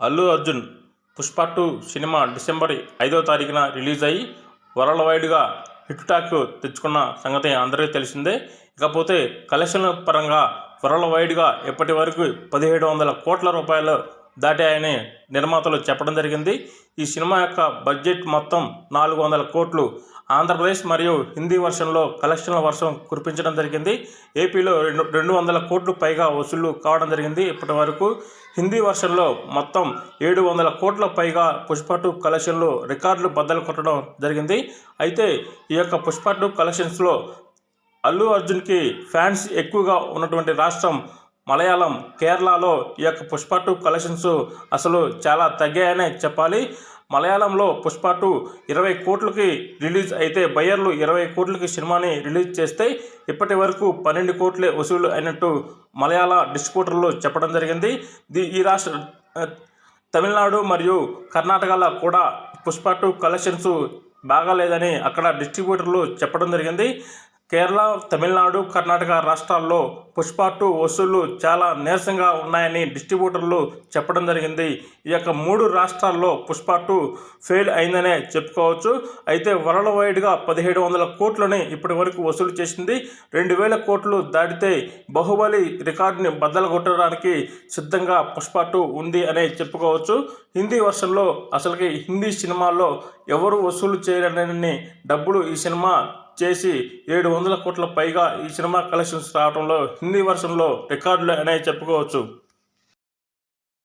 Allu Arjun Pushpa two cinema December ఐదో తారీఖున release అయ్యి వరల్డ్ వైడ్గా హిట్ టాక్ తెచ్చుకున్న సంగతి అందరికీ తెలిసిందే. ఇకపోతే కలెక్షన్ల పరంగా వరల్డ్ వైడ్గా ఇప్పటి వరకు పదిహేడు వందల కోట్ల రూపాయలు దాటాయని నిర్మాతలు చెప్పడం జరిగింది. ఈ సినిమా యొక్క బడ్జెట్ మొత్తం నాలుగు వందల కోట్లు. ఆంధ్రప్రదేశ్ మరియు హిందీ వర్షన్లో కలెక్షన్ల వర్షం కురిపించడం జరిగింది. ఏపీలో రెండు రెండు వందల కోట్లు పైగా వసూళ్ళు కావడం జరిగింది. ఇప్పటి వరకు హిందీ వర్షన్లో మొత్తం ఏడు వందల కోట్ల పైగా పుష్పటు కలెక్షన్లు రికార్డులు బద్దలు కొట్టడం జరిగింది. అయితే ఈ యొక్క పుష్పటు కలెక్షన్స్లో అల్లు అర్జున్కి ఫ్యాన్స్ ఎక్కువగా ఉన్నటువంటి రాష్ట్రం మలయాళం కేరళలో ఈ యొక్క పుష్ప టూ కలెక్షన్స్ అసలు చాలా తగ్గాయనే చెప్పాలి. మలయాళంలో పుష్ప టూ ఇరవై కోట్లకి రిలీజ్ అయితే బయ్యర్లు ఇరవై కోట్లకి సినిమాని రిలీజ్ చేస్తే ఇప్పటి వరకు పన్నెండు కోట్లే వసూలు అయినట్టు మలయాళ డిస్ట్రిబ్యూటర్లు చెప్పడం జరిగింది. ది ఈ రాష్ట్ర తమిళనాడు మరియు కర్ణాటకలో కూడా పుష్ప టూ కలెక్షన్స్ బాగాలేదని అక్కడ డిస్ట్రిబ్యూటర్లు చెప్పడం జరిగింది. కేరళ తమిళనాడు కర్ణాటక రాష్ట్రాల్లో పుష్ప టూ వసూళ్ళు చాలా నీరసంగా ఉన్నాయని డిస్ట్రిబ్యూటర్లు చెప్పడం జరిగింది. ఈ యొక్క మూడు రాష్ట్రాల్లో పుష్ప టూ ఫెయిల్ అయిందనే చెప్పుకోవచ్చు. అయితే వరల్డ్ వైడ్గా పదిహేడు వందల కోట్లని ఇప్పటి వరకు వసూలు చేసింది. రెండు వేల కోట్లు దాటితే బాహుబలి రికార్డుని బద్దలు కొట్టడానికి సిద్ధంగా పుష్ప టూ ఉంది అనే చెప్పుకోవచ్చు. హిందీ వర్షన్లో అసలుకి హిందీ సినిమాల్లో ఎవరు వసూలు చేయలేని డబ్బులు ఈ సినిమా చేసి ఏడు వందల కోట్ల పైగా ఈ సినిమా కలెక్షన్స్ రావడంలో హిందీ వర్షన్లో రికార్డులు అనే చెప్పుకోవచ్చు.